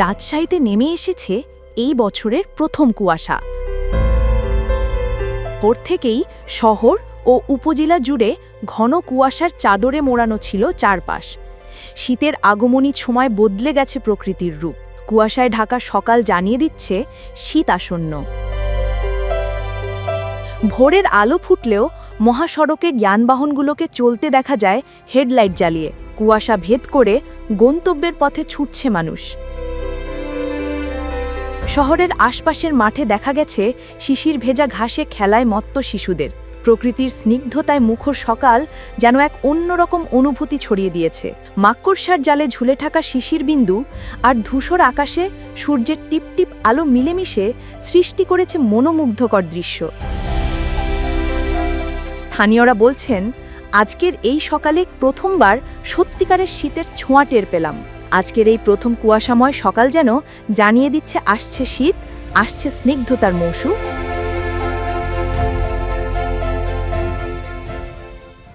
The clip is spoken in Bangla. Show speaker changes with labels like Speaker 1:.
Speaker 1: রাজশাহীতে নেমে এসেছে এই বছরের প্রথম কুয়াশা। ভোর থেকেই শহর ও উপজেলা জুড়ে ঘন কুয়াশার চাদরে মোড়ানো ছিল চারপাশ। শীতের আগমনী সময় বদলে গেছে প্রকৃতির রূপ। কুয়াশায় ঢাকা সকাল জানিয়ে দিচ্ছে শীত আসন্ন। ভোরের আলো ফুটলেও মহাসড়কে যানবাহনগুলোকে চলতে দেখা যায় হেডলাইট জ্বালিয়ে। কুয়াশা ভেদ করে গন্তব্যের পথে ছুটছে মানুষ। শহরের আশপাশের মাঠে দেখা গেছে শিশির ভেজা ঘাসে খেলায় মত্ত শিশুদের। প্রকৃতির স্নিগ্ধতায় মুখর সকাল যেন এক অন্যরকম অনুভূতি ছড়িয়ে দিয়েছে। মাকড়সার জালে ঝুলে থাকা শিশির বিন্দু আর ধূসর আকাশে সূর্যের টিপটিপ আলো মিলেমিশে সৃষ্টি করেছে মনোমুগ্ধকর দৃশ্য। স্থানীয়রা বলছেন, আজকের এই সকালে প্রথমবার সত্যিকারের শীতের ছোঁয়া টের পেলাম। আজকের এই প্রথম কুয়াশাময় সকাল যেন জানিয়ে দিচ্ছে আসছে শীত আসছে স্নিগ্ধতার মৌসুম।